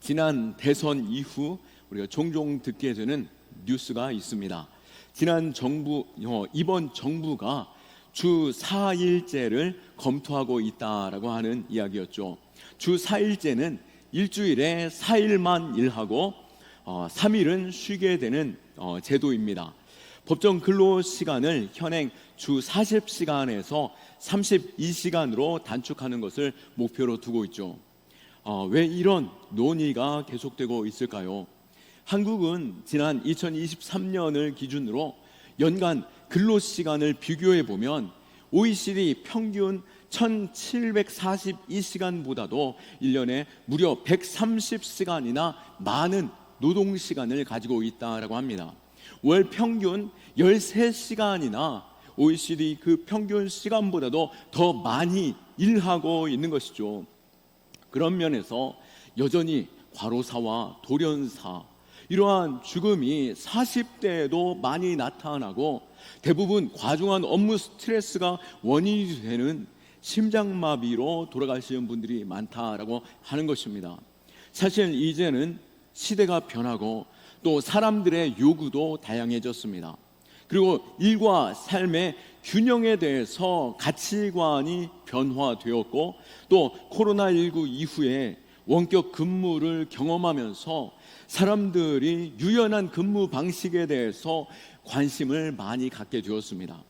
지난 대선 이후 우리가 종종 듣게 되는 뉴스가 있습니다. 지난 정부 어, 이번 정부가 주 4일제를 검토하고 있다라고 하는 이야기였죠. 주 4일제는 일주일에 4일만 일하고 어, 3일은 쉬게 되는 어, 제도입니다. 법정 근로 시간을 현행 주 40시간에서 32시간으로 단축하는 것을 목표로 두고 있죠. 어, 왜 이런 논의가 계속되고 있을까요? 한국은 지난 2023년을 기준으로 연간 근로 시간을 비교해 보면 OECD 평균 1742시간보다도 1년에 무려 130시간이나 많은 노동 시간을 가지고 있다라고 합니다. 월 평균 13시간이나 OECD 그 평균 시간보다도 더 많이 일하고 있는 것이죠. 그런 면에서 여전히 과로사와 돌연사 이러한 죽음이 40대에도 많이 나타나고 대부분 과중한 업무 스트레스가 원인이 되는 심장마비로 돌아가시는 분들이 많다라고 하는 것입니다. 사실 이제는 시대가 변하고 또 사람들의 요구도 다양해졌습니다. 그리고 일과 삶의 균형에 대해서 가치관이 변화되었고 또 코로나19 이후에 원격 근무를 경험하면서 사람들이 유연한 근무 방식에 대해서 관심을 많이 갖게 되었습니다.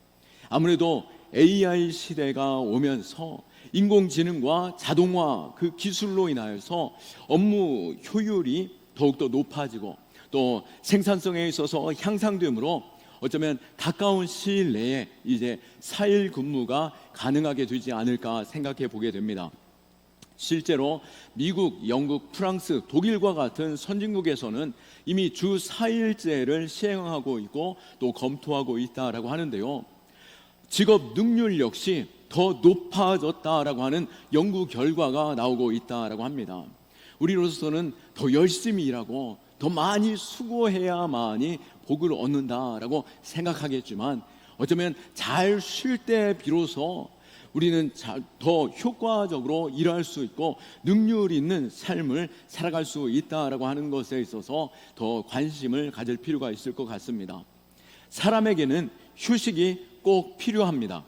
아무래도 AI 시대가 오면서 인공지능과 자동화 그 기술로 인하여서 업무 효율이 더욱더 높아지고 또 생산성에 있어서 향상되므로 어쩌면 가까운 시일 내에 이제 4일 근무가 가능하게 되지 않을까 생각해 보게 됩니다. 실제로 미국, 영국, 프랑스, 독일과 같은 선진국에서는 이미 주 4일제를 시행하고 있고 또 검토하고 있다라고 하는데요. 직업 능률 역시 더 높아졌다라고 하는 연구 결과가 나오고 있다라고 합니다. 우리로서는 더 열심히 일하고 더 많이 수고해야만이 복을 얻는다라고 생각하겠지만 어쩌면 잘 쉴 때 비로소 우리는 더 효과적으로 일할 수 있고 능률 있는 삶을 살아갈 수 있다라고 하는 것에 있어서 더 관심을 가질 필요가 있을 것 같습니다. 사람에게는 휴식이 꼭 필요합니다.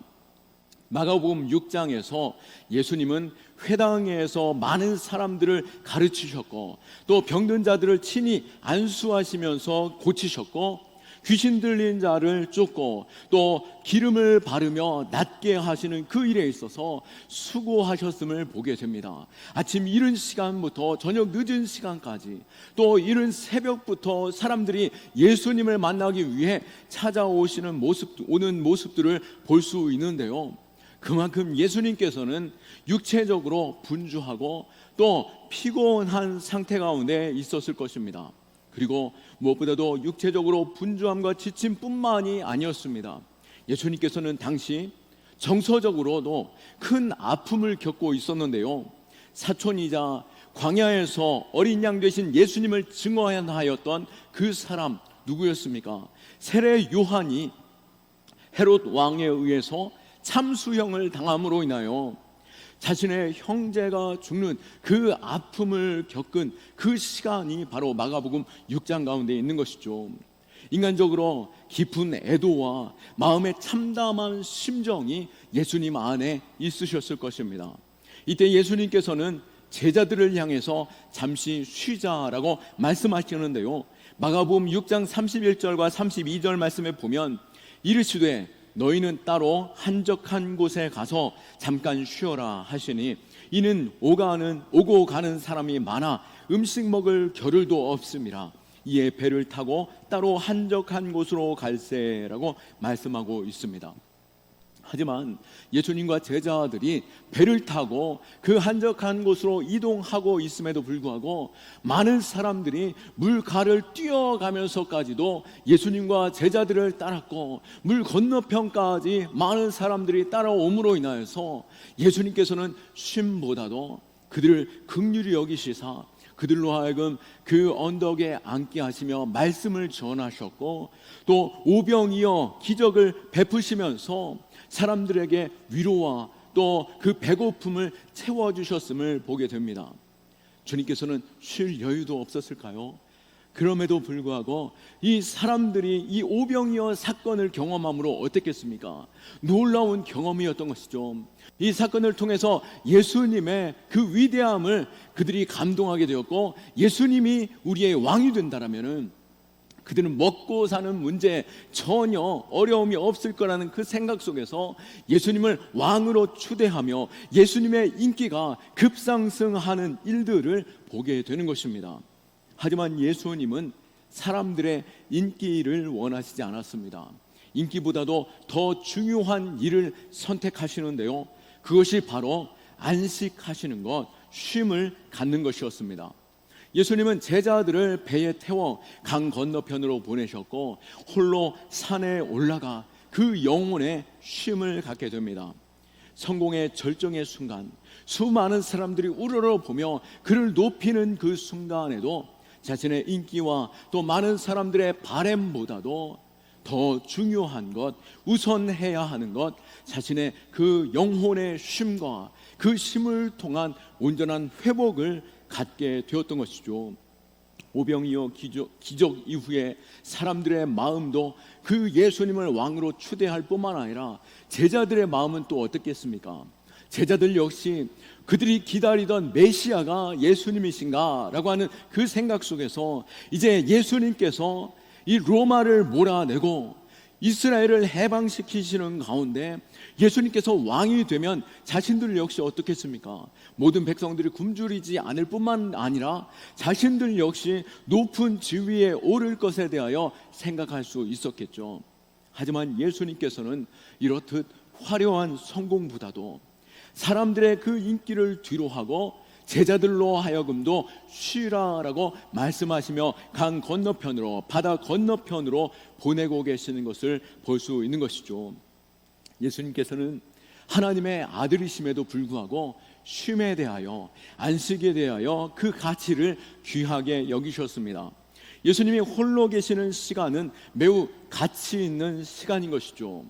마가복음 6장에서 예수님은 회당에서 많은 사람들을 가르치셨고 또 병든 자들을 친히 안수하시면서 고치셨고 귀신 들린 자를 쫓고 또 기름을 바르며 낫게 하시는 그 일에 있어서 수고하셨음을 보게 됩니다. 아침 이른 시간부터 저녁 늦은 시간까지 또 이른 새벽부터 사람들이 예수님을 만나기 위해 찾아오시는 모습 오는 모습들을 볼 수 있는데요. 그만큼 예수님께서는 육체적으로 분주하고 또 피곤한 상태 가운데 있었을 것입니다. 그리고 무엇보다도 육체적으로 분주함과 지침뿐만이 아니었습니다. 예수님께서는 당시 정서적으로도 큰 아픔을 겪고 있었는데요. 사촌이자 광야에서 어린 양 되신 예수님을 증언하였던 그 사람 누구였습니까? 세례 요한이 헤롯 왕에 의해서 참수형을 당함으로 인하여 자신의 형제가 죽는 그 아픔을 겪은 그 시간이 바로 마가복음 6장 가운데 있는 것이죠. 인간적으로 깊은 애도와 마음의 참담한 심정이 예수님 안에 있으셨을 것입니다. 이때 예수님께서는 제자들을 향해서 잠시 쉬자라고 말씀하시는데요. 마가복음 6장 31절과 32절 말씀에 보면 이르시되 너희는 따로 한적한 곳에 가서 잠깐 쉬어라 하시니 이는 오가는 오고 가는 사람이 많아 음식 먹을 겨를도 없습니다. 이에 배를 타고 따로 한적한 곳으로 갈세라고 말씀하고 있습니다. 하지만 예수님과 제자들이 배를 타고 그 한적한 곳으로 이동하고 있음에도 불구하고 많은 사람들이 물가를 뛰어가면서까지도 예수님과 제자들을 따랐고 물 건너편까지 많은 사람들이 따라옴으로 인하여서 예수님께서는 쉼보다도 그들을 극률히 여기시사 그들로 하여금 그 언덕에 앉게 하시며 말씀을 전하셨고 또 오병이어 기적을 베푸시면서 사람들에게 위로와 또 그 배고픔을 채워주셨음을 보게 됩니다. 주님께서는 쉴 여유도 없었을까요? 그럼에도 불구하고 이 사람들이 이 오병이어 사건을 경험함으로 어땠겠습니까? 놀라운 경험이었던 것이죠. 이 사건을 통해서 예수님의 그 위대함을 그들이 감동하게 되었고 예수님이 우리의 왕이 된다라면은 그들은 먹고 사는 문제 전혀 어려움이 없을 거라는 그 생각 속에서 예수님을 왕으로 추대하며 예수님의 인기가 급상승하는 일들을 보게 되는 것입니다. 하지만 예수님은 사람들의 인기를 원하시지 않았습니다. 인기보다도 더 중요한 일을 선택하시는데요. 그것이 바로 안식하시는 것, 쉼을 갖는 것이었습니다. 예수님은 제자들을 배에 태워 강 건너편으로 보내셨고 홀로 산에 올라가 그 영혼의 쉼을 갖게 됩니다. 성공의 절정의 순간, 수많은 사람들이 우러러 보며 그를 높이는 그 순간에도 자신의 인기와 또 많은 사람들의 바램보다도 더 중요한 것, 우선해야 하는 것, 자신의 그 영혼의 쉼과 그 쉼을 통한 온전한 회복을 갖게 되었던 것이죠. 오병이어 기적, 기적 이후에 사람들의 마음도 그 예수님을 왕으로 추대할 뿐만 아니라 제자들의 마음은 또 어떻겠습니까? 제자들 역시 그들이 기다리던 메시아가 예수님이신가라고 하는 그 생각 속에서 이제 예수님께서 이 로마를 몰아내고 이스라엘을 해방시키시는 가운데 예수님께서 왕이 되면 자신들 역시 어떻겠습니까? 모든 백성들이 굶주리지 않을 뿐만 아니라 자신들 역시 높은 지위에 오를 것에 대하여 생각할 수 있었겠죠. 하지만 예수님께서는 이렇듯 화려한 성공보다도 사람들의 그 인기를 뒤로하고 제자들로 하여금도 쉬라라고 말씀하시며 강 건너편으로 바다 건너편으로 보내고 계시는 것을 볼 수 있는 것이죠. 예수님께서는 하나님의 아들이심에도 불구하고 쉼에 대하여 안식에 대하여 그 가치를 귀하게 여기셨습니다. 예수님이 홀로 계시는 시간은 매우 가치 있는 시간인 것이죠.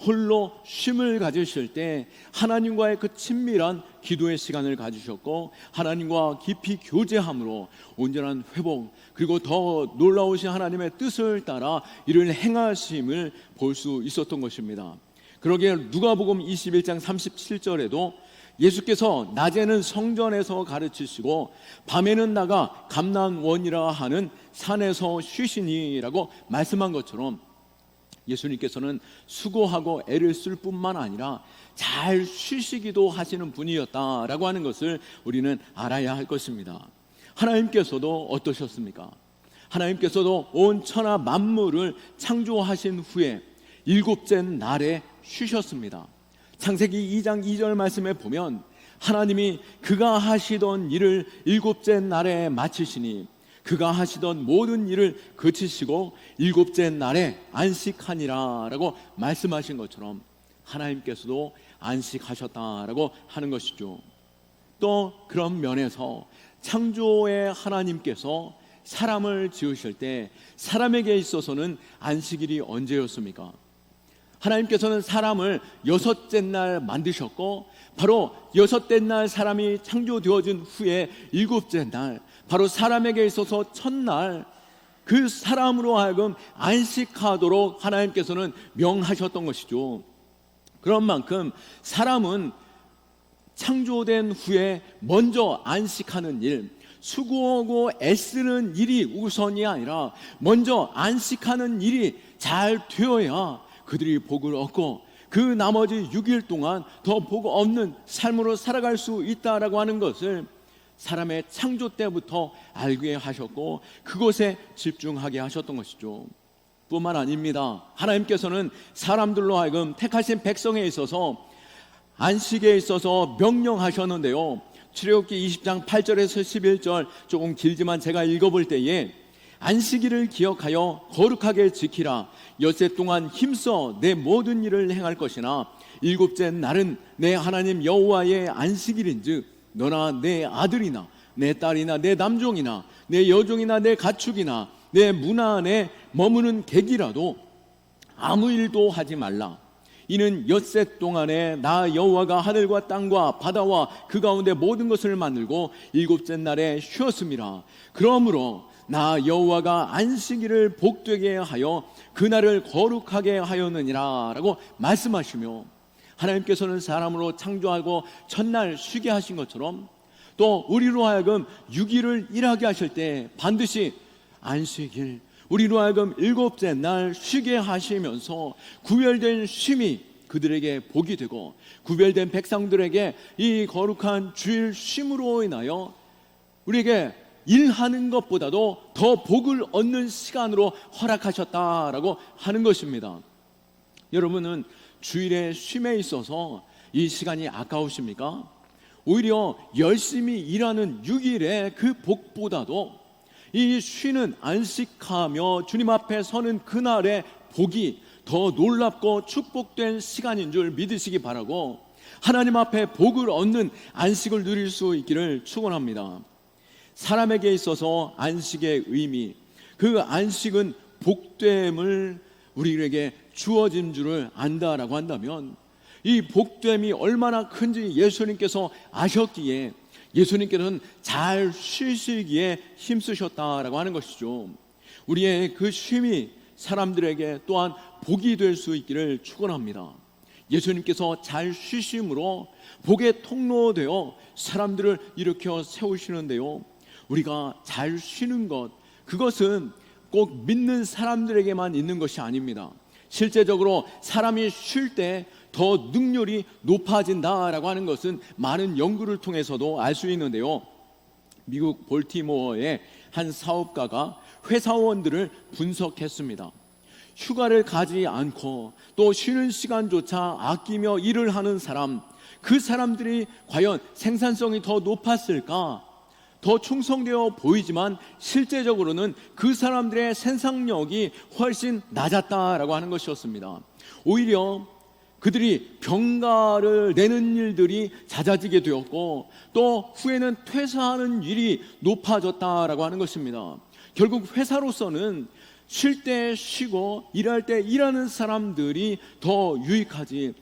홀로 쉼을 가지실 때 하나님과의 그 친밀한 기도의 시간을 가지셨고 하나님과 깊이 교제함으로 온전한 회복 그리고 더 놀라우신 하나님의 뜻을 따라 이를 행하심을 볼 수 있었던 것입니다. 그러기에 누가복음 21장 37절에도 예수께서 낮에는 성전에서 가르치시고 밤에는 나가 감난원이라 하는 산에서 쉬시니라고 말씀한 것처럼 예수님께서는 수고하고 애를 쓸 뿐만 아니라 잘 쉬시기도 하시는 분이었다라고 하는 것을 우리는 알아야 할 것입니다. 하나님께서도 어떠셨습니까? 하나님께서도 온 천하 만물을 창조하신 후에 일곱째 날에 쉬셨습니다. 창세기 2장 2절 말씀에 보면 하나님이 그가 하시던 일을 일곱째 날에 마치시니 그가 하시던 모든 일을 그치시고 일곱째 날에 안식하니라라고 말씀하신 것처럼 하나님께서도 안식하셨다라고 하는 것이죠. 또 그런 면에서 창조의 하나님께서 사람을 지으실 때 사람에게 있어서는 안식일이 언제였습니까? 하나님께서는 사람을 여섯째 날 만드셨고 바로 여섯째 날 사람이 창조되어진 후에 일곱째 날 바로 사람에게 있어서 첫날 그 사람으로 하여금 안식하도록 하나님께서는 명하셨던 것이죠. 그런 만큼 사람은 창조된 후에 먼저 안식하는 일, 수고하고 애쓰는 일이 우선이 아니라 먼저 안식하는 일이 잘 되어야 그들이 복을 얻고 그 나머지 6일 동안 더복 없는 삶으로 살아갈 수 있다라고 하는 것을 사람의 창조 때부터 알게 하셨고 그것에 집중하게 하셨던 것이죠. 뿐만 아닙니다. 하나님께서는 사람들로 하여금 택하신 백성에 있어서 안식에 있어서 명령하셨는데요. 출애굽기 20장 8절에서 11절 조금 길지만 제가 읽어볼 때에 안식일을 기억하여 거룩하게 지키라. 여세 동안 힘써 내 모든 일을 행할 것이나 일곱째 날은 내 하나님 여호와의 안식일인즉 너나 내 아들이나 내 딸이나 내 남종이나 내 여종이나 내 가축이나 내 문화 안에 머무는 객이라도 아무 일도 하지 말라. 이는 엿새 동안에 나 여호와가 하늘과 땅과 바다와 그 가운데 모든 것을 만들고 일곱째 날에 쉬었습니다. 그러므로 나 여호와가 안식일을 복되게 하여 그날을 거룩하게 하였느니라라고 말씀하시며 하나님께서는 사람으로 창조하고 첫날 쉬게 하신 것처럼 또 우리로 하여금 6일을 일하게 하실 때 반드시 안식일 우리로 하여금 일곱째 날 쉬게 하시면서 구별된 쉼이 그들에게 복이 되고 구별된 백성들에게 이 거룩한 주일 쉼으로 인하여 우리에게 일하는 것보다도 더 복을 얻는 시간으로 허락하셨다라고 하는 것입니다. 여러분은 주일의 쉼에 있어서 이 시간이 아까우십니까? 오히려 열심히 일하는 6일의 그 복보다도 이 쉬는 안식하며 주님 앞에 서는 그날의 복이 더 놀랍고 축복된 시간인 줄 믿으시기 바라고 하나님 앞에 복을 얻는 안식을 누릴 수 있기를 축원합니다. 사람에게 있어서 안식의 의미, 그 안식은 복됨을 우리에게 주어진 줄을 안다라고 한다면 이 복됨이 얼마나 큰지 예수님께서 아셨기에 예수님께서는 잘 쉬시기에 힘쓰셨다라고 하는 것이죠. 우리의 그 쉼이 사람들에게 또한 복이 될 수 있기를 축원합니다. 예수님께서 잘 쉬심으로 복의 통로되어 사람들을 일으켜 세우시는데요. 우리가 잘 쉬는 것 그것은 꼭 믿는 사람들에게만 있는 것이 아닙니다. 실제적으로 사람이 쉴 때 더 능률이 높아진다라고 하는 것은 많은 연구를 통해서도 알 수 있는데요. 미국 볼티모어의 한 사업가가 회사원들을 분석했습니다. 휴가를 가지 않고 또 쉬는 시간조차 아끼며 일을 하는 사람, 그 사람들이 과연 생산성이 더 높았을까? 더 충성되어 보이지만 실제적으로는 그 사람들의 생산력이 훨씬 낮았다라고 하는 것이었습니다. 오히려 그들이 병가를 내는 일들이 잦아지게 되었고 또 후에는 퇴사하는 일이 높아졌다라고 하는 것입니다. 결국 회사로서는 쉴 때 쉬고 일할 때 일하는 사람들이 더 유익하지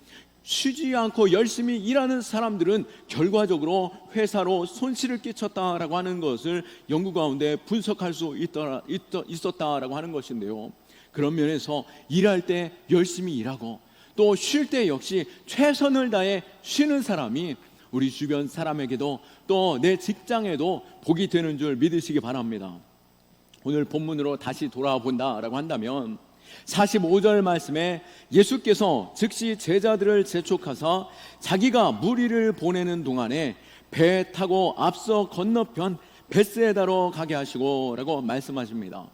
쉬지 않고 열심히 일하는 사람들은 결과적으로 회사로 손실을 끼쳤다라고 하는 것을 연구 가운데 분석할 수 있더라, 있었다라고 하는 것인데요. 그런 면에서 일할 때 열심히 일하고 또 쉴 때 역시 최선을 다해 쉬는 사람이 우리 주변 사람에게도 또 내 직장에도 복이 되는 줄 믿으시기 바랍니다. 오늘 본문으로 다시 돌아와 본다라고 한다면 45절 말씀에 예수께서 즉시 제자들을 재촉하사 자기가 무리를 보내는 동안에 배 타고 앞서 건너편 베스에다로 가게 하시고 라고 말씀하십니다.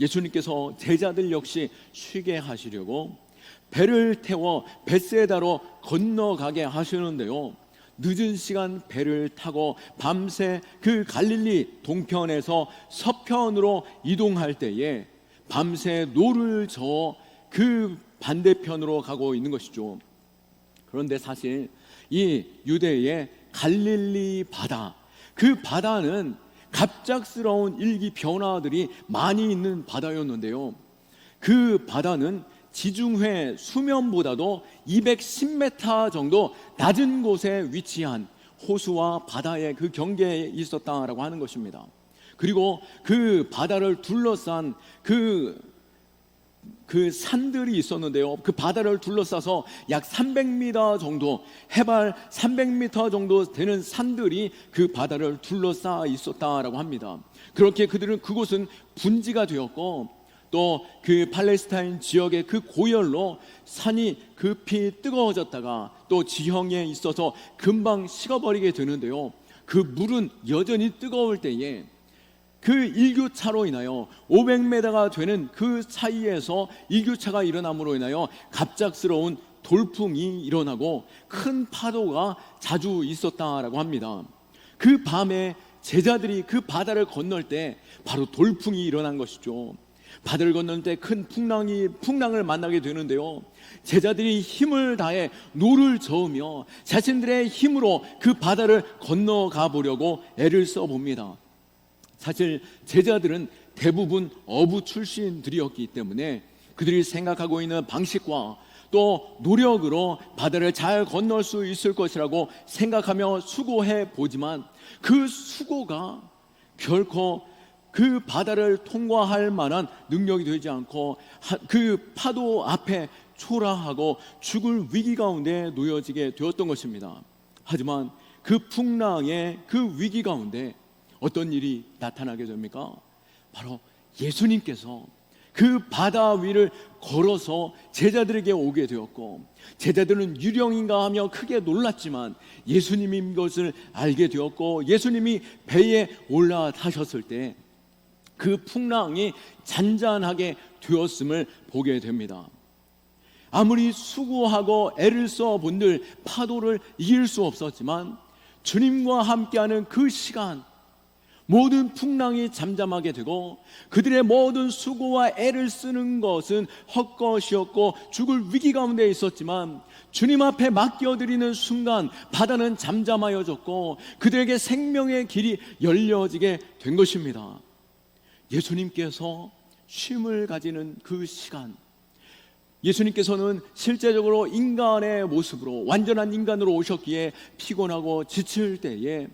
예수님께서 제자들 역시 쉬게 하시려고 배를 태워 베스에다로 건너가게 하시는데요. 늦은 시간 배를 타고 밤새 그 갈릴리 동편에서 서편으로 이동할 때에 밤새 노를 저어 그 반대편으로 가고 있는 것이죠. 그런데 사실 이 유대의 갈릴리 바다, 그 바다는 갑작스러운 일기 변화들이 많이 있는 바다였는데요. 그 바다는 지중해 수면보다도 210m 정도 낮은 곳에 위치한 호수와 바다의 그 경계에 있었다라고 하는 것입니다. 그리고 그 바다를 둘러싼 그, 그 산들이 있었는데요. 그 바다를 둘러싸서 약 300m 정도, 해발 300m 정도 되는 산들이 그 바다를 둘러싸 있었다라고 합니다. 그렇게 그들은 그곳은 분지가 되었고 또그 팔레스타인 지역의 그 고열로 산이 급히 뜨거워졌다가 또 지형에 있어서 금방 식어버리게 되는데요. 그 물은 여전히 뜨거울 때에 그 일교차로 인하여 500m가 되는 그 사이에서 일교차가 일어남으로 인하여 갑작스러운 돌풍이 일어나고 큰 파도가 자주 있었다라고 합니다. 그 밤에 제자들이 그 바다를 건널 때 바로 돌풍이 일어난 것이죠. 바다를 건널 때 큰 풍랑이 풍랑을 만나게 되는데요. 제자들이 힘을 다해 노를 저으며 자신들의 힘으로 그 바다를 건너가 보려고 애를 써 봅니다. 사실 제자들은 대부분 어부 출신들이었기 때문에 그들이 생각하고 있는 방식과 또 노력으로 바다를 잘 건널 수 있을 것이라고 생각하며 수고해 보지만 그 수고가 결코 그 바다를 통과할 만한 능력이 되지 않고 하- 그 파도 앞에 초라하고 죽을 위기 가운데 놓여지게 되었던 것입니다. 하지만 그 풍랑의 그 위기 가운데 어떤 일이 나타나게 됩니까? 바로 예수님께서 그 바다 위를 걸어서 제자들에게 오게 되었고 제자들은 유령인가 하며 크게 놀랐지만 예수님인 것을 알게 되었고 예수님이 배에 올라타셨을 때 그 풍랑이 잔잔하게 되었음을 보게 됩니다. 아무리 수고하고 애를 써 본들 파도를 이길 수 없었지만 주님과 함께하는 그 시간 모든 풍랑이 잠잠하게 되고 그들의 모든 수고와 애를 쓰는 것은 헛것이었고 죽을 위기 가운데 있었지만 주님 앞에 맡겨드리는 순간 바다는 잠잠하여졌고 그들에게 생명의 길이 열려지게 된 것입니다. 예수님께서 쉼을 가지는 그 시간 예수님께서는 실제적으로 인간의 모습으로 완전한 인간으로 오셨기에 피곤하고 지칠 때에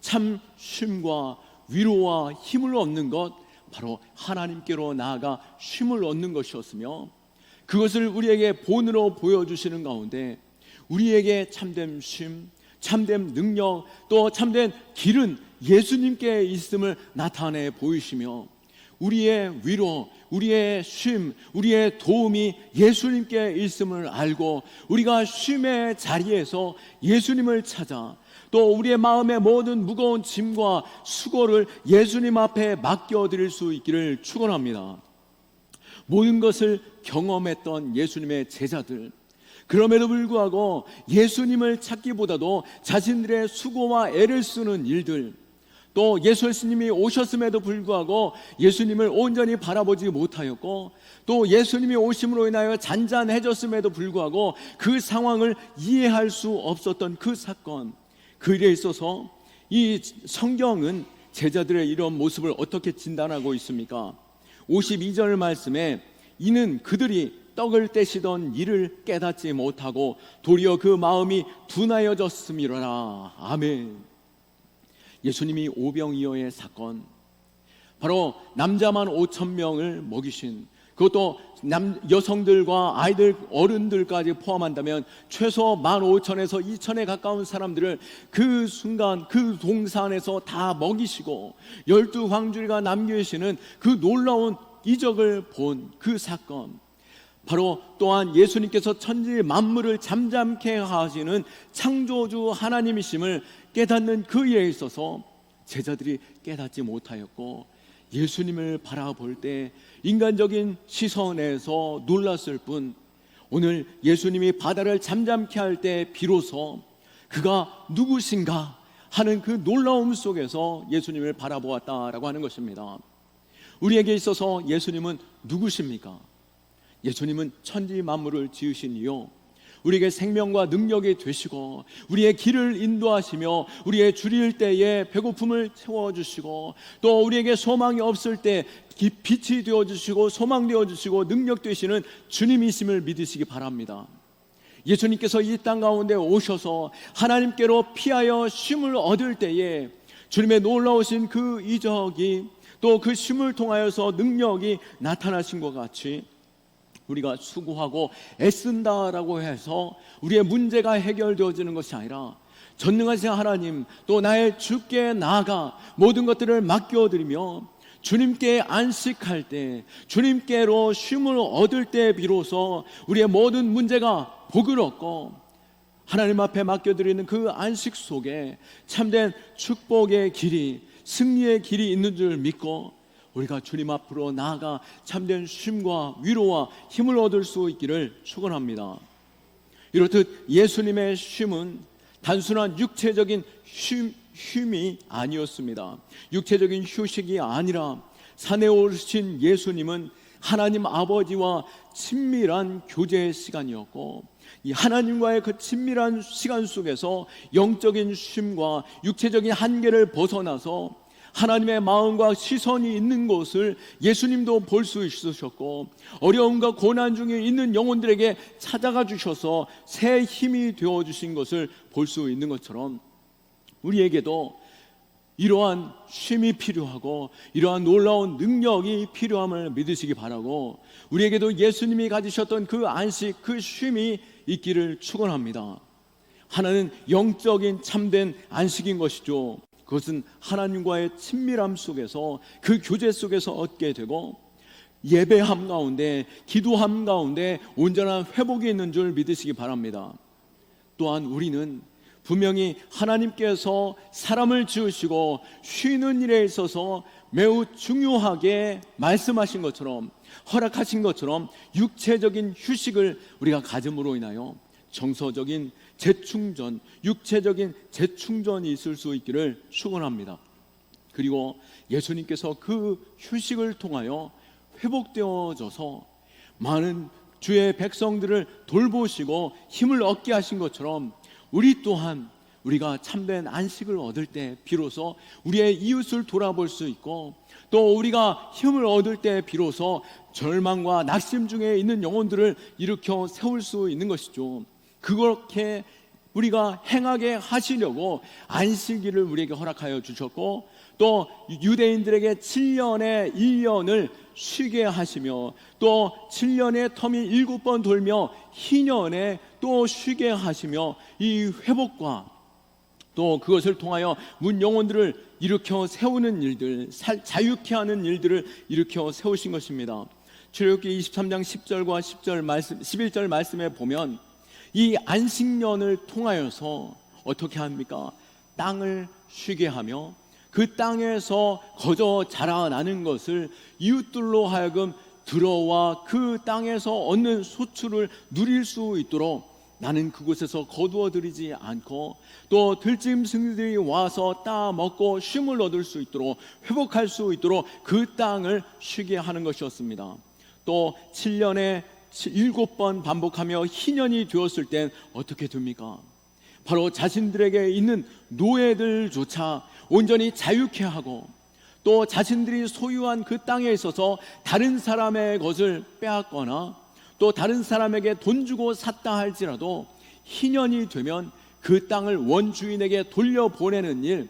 참 쉼과 위로와 힘을 얻는 것 바로 하나님께로 나아가 쉼을 얻는 것이었으며 그것을 우리에게 본으로 보여주시는 가운데 우리에게 참된 쉼, 참된 능력 또 참된 길은 예수님께 있음을 나타내 보이시며 우리의 위로, 우리의 쉼, 우리의 도움이 예수님께 있음을 알고 우리가 쉼의 자리에서 예수님을 찾아 또 우리의 마음의 모든 무거운 짐과 수고를 예수님 앞에 맡겨드릴 수 있기를 축원합니다. 모든 것을 경험했던 예수님의 제자들 그럼에도 불구하고 예수님을 찾기보다도 자신들의 수고와 애를 쓰는 일들 또 예수님이 오셨음에도 불구하고 예수님을 온전히 바라보지 못하였고 또 예수님이 오심으로 인하여 잔잔해졌음에도 불구하고 그 상황을 이해할 수 없었던 그 사건 그 일에 있어서 이 성경은 제자들의 이런 모습을 어떻게 진단하고 있습니까? 52절 말씀에 이는 그들이 떡을 떼시던 일을 깨닫지 못하고 도리어 그 마음이 둔하여졌음이로라. 아멘. 예수님이 오병이어의 사건 바로 남자만 5천 명을 먹이신 그것도 남 여성들과 아이들 어른들까지 포함한다면 최소 15,000에서 2,000에 가까운 사람들을 그 순간 그 동산에서 다 먹이시고 열두 황주리가 남겨주시는 그 놀라운 이적을 본 그 사건. 바로 또한 예수님께서 천지 만물을 잠잠케 하시는 창조주 하나님이심을 깨닫는 그 일에 있어서 제자들이 깨닫지 못하였고 예수님을 바라볼 때 인간적인 시선에서 놀랐을 뿐 오늘 예수님이 바다를 잠잠케 할 때 비로소 그가 누구신가 하는 그 놀라움 속에서 예수님을 바라보았다라고 하는 것입니다. 우리에게 있어서 예수님은 누구십니까? 예수님은 천지 만물을 지으신 이요 우리에게 생명과 능력이 되시고 우리의 길을 인도하시며 우리의 줄일 때에 배고픔을 채워 주시고 또 우리에게 소망이 없을 때 기- 빛이 되어 주시고 소망 되어 주시고 능력 되시는 주님이심을 믿으시기 바랍니다. 예수님께서 이 땅 가운데 오셔서 하나님께로 피하여 쉼을 얻을 때에 주님의 놀라우신 그 이적이 또 그 쉼을 통하여서 능력이 나타나신 것 같이 우리가 수고하고 애쓴다라고 해서 우리의 문제가 해결되어지는 것이 아니라 전능하신 하나님 또 나의 주께 나아가 모든 것들을 맡겨드리며 주님께 안식할 때 주님께로 쉼을 얻을 때 비로소 우리의 모든 문제가 복을 얻고 하나님 앞에 맡겨드리는 그 안식 속에 참된 축복의 길이 승리의 길이 있는 줄 믿고 우리가 주님 앞으로 나아가 참된 쉼과 위로와 힘을 얻을 수 있기를 축원합니다. 이렇듯 예수님의 쉼은 단순한 육체적인 쉼, 쉼이 아니었습니다. 육체적인 휴식이 아니라 산에 오르신 예수님은 하나님 아버지와 친밀한 교제 시간이었고 이 하나님과의 그 친밀한 시간 속에서 영적인 쉼과 육체적인 한계를 벗어나서 하나님의 마음과 시선이 있는 곳을 예수님도 볼 수 있으셨고 어려움과 고난 중에 있는 영혼들에게 찾아가 주셔서 새 힘이 되어 주신 것을 볼 수 있는 것처럼 우리에게도 이러한 쉼이 필요하고 이러한 놀라운 능력이 필요함을 믿으시기 바라고 우리에게도 예수님이 가지셨던 그 안식 그 쉼이 있기를 축원합니다. 하나는 영적인 참된 안식인 것이죠. 그것은 하나님과의 친밀함 속에서 그 교제 속에서 얻게 되고 예배함 가운데 기도함 가운데 온전한 회복이 있는 줄 믿으시기 바랍니다. 또한 우리는 분명히 하나님께서 사람을 지으시고 쉬는 일에 있어서 매우 중요하게 말씀하신 것처럼 허락하신 것처럼 육체적인 휴식을 우리가 가짐으로 인하여 정서적인 재충전, 육체적인 재충전이 있을 수 있기를 축원합니다. 그리고 예수님께서 그 휴식을 통하여 회복되어져서 많은 주의 백성들을 돌보시고 힘을 얻게 하신 것처럼 우리 또한 우리가 참된 안식을 얻을 때 비로소 우리의 이웃을 돌아볼 수 있고 또 우리가 힘을 얻을 때 비로소 절망과 낙심 중에 있는 영혼들을 일으켜 세울 수 있는 것이죠. 그렇게 우리가 행하게 하시려고 안식일을 우리에게 허락하여 주셨고 또 유대인들에게 7년의 1년을 쉬게 하시며 또 7년의 텀이 일곱 번 돌며 희년에 또 쉬게 하시며 이 회복과 또 그것을 통하여 문 영혼들을 일으켜 세우는 일들, 살, 자유케 하는 일들을 일으켜 세우신 것입니다. 출애굽기 23장 10절과 10절 말씀, 11절 말씀에 보면 이 안식년을 통하여서 어떻게 합니까? 땅을 쉬게 하며 그 땅에서 거저 자라나는 것을 이웃들로 하여금 들어와 그 땅에서 얻는 소출을 누릴 수 있도록 나는 그곳에서 거두어 들이지 않고 또 들짐승들이 와서 따 먹고 쉼을 얻을 수 있도록 회복할 수 있도록 그 땅을 쉬게 하는 것이었습니다. 또 7년에 일곱 번 반복하며 희년이 되었을 땐 어떻게 됩니까? 바로 자신들에게 있는 노예들조차 온전히 자유케 하고 또 자신들이 소유한 그 땅에 있어서 다른 사람의 것을 빼앗거나 또 다른 사람에게 돈 주고 샀다 할지라도 희년이 되면 그 땅을 원주인에게 돌려보내는 일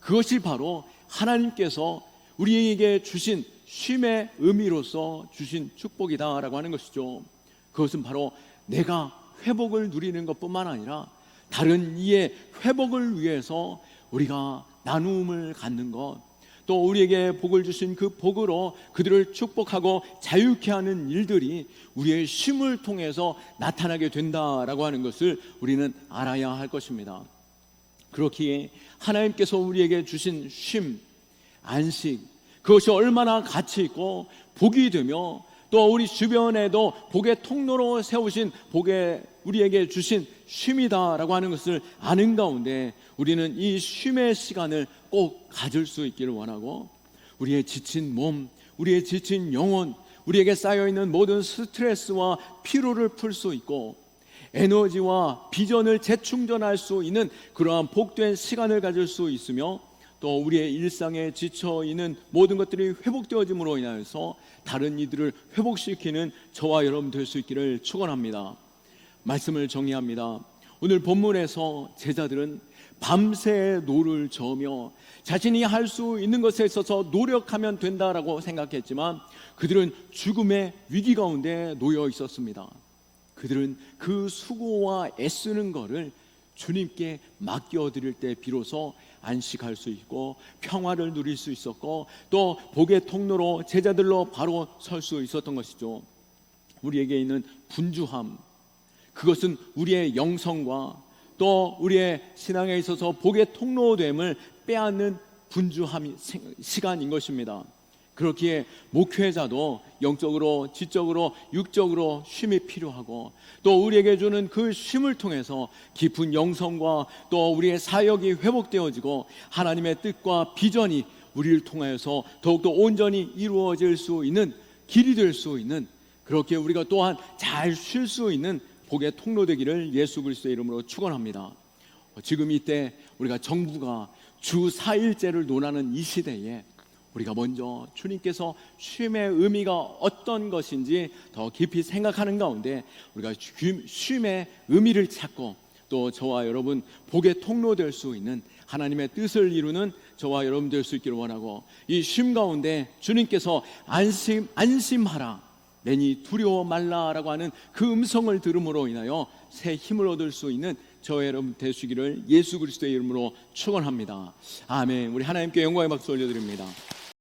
그것이 바로 하나님께서 우리에게 주신 쉼의 의미로서 주신 축복이다라고 하는 것이죠. 그것은 바로 내가 회복을 누리는 것뿐만 아니라 다른 이의 회복을 위해서 우리가 나눔을 갖는 것, 또 우리에게 복을 주신 그 복으로 그들을 축복하고 자유케 하는 일들이 우리의 쉼을 통해서 나타나게 된다라고 하는 것을 우리는 알아야 할 것입니다. 그렇기에 하나님께서 우리에게 주신 쉼, 안식, 그것이 얼마나 가치 있고 복이 되며 또 우리 주변에도 복의 통로로 세우신 복의 우리에게 주신 쉼이다라고 하는 것을 아는 가운데 우리는 이 쉼의 시간을 꼭 가질 수 있기를 원하고 우리의 지친 몸, 우리의 지친 영혼, 우리에게 쌓여 있는 모든 스트레스와 피로를 풀 수 있고 에너지와 비전을 재충전할 수 있는 그러한 복된 시간을 가질 수 있으며 또 우리의 일상에 지쳐 있는 모든 것들이 회복되어짐으로 인하여서 다른 이들을 회복시키는 저와 여러분 될 수 있기를 축원합니다. 말씀을 정리합니다. 오늘 본문에서 제자들은 밤새 노를 저으며 자신이 할 수 있는 것에 있어서 노력하면 된다라고 생각했지만 그들은 죽음의 위기 가운데 놓여 있었습니다. 그들은 그 수고와 애쓰는 것을 주님께 맡겨드릴 때 비로소 안식할 수 있고 평화를 누릴 수 있었고 또 복의 통로로 제자들로 바로 설 수 있었던 것이죠. 우리에게 있는 분주함 그것은 우리의 영성과 또 우리의 신앙에 있어서 복의 통로됨을 빼앗는 분주함 시간인 것입니다. 그렇기에 목회자도 영적으로, 지적으로, 육적으로 쉼이 필요하고 또 우리에게 주는 그 쉼을 통해서 깊은 영성과 또 우리의 사역이 회복되어지고 하나님의 뜻과 비전이 우리를 통하여서 더욱더 온전히 이루어질 수 있는 길이 될 수 있는 그렇게 우리가 또한 잘 쉴 수 있는 복의 통로 되기를 예수 그리스도의 이름으로 축원합니다. 지금 이때 우리가 정부가 주 4일째를 논하는 이 시대에 우리가 먼저 주님께서 쉼의 의미가 어떤 것인지 더 깊이 생각하는 가운데 우리가 쉼- 쉼의 의미를 찾고 또 저와 여러분 복의 통로 될 수 있는 하나님의 뜻을 이루는 저와 여러분 될 수 있기를 원하고 이 쉼 가운데 주님께서 안심 안심하라 내니 두려워 말라라고 하는 그 음성을 들음으로 인하여 새 힘을 얻을 수 있는 저와 여러분 되시기를 예수 그리스도의 이름으로 축원합니다. 아멘. 우리 하나님께 영광의 박수 올려드립니다.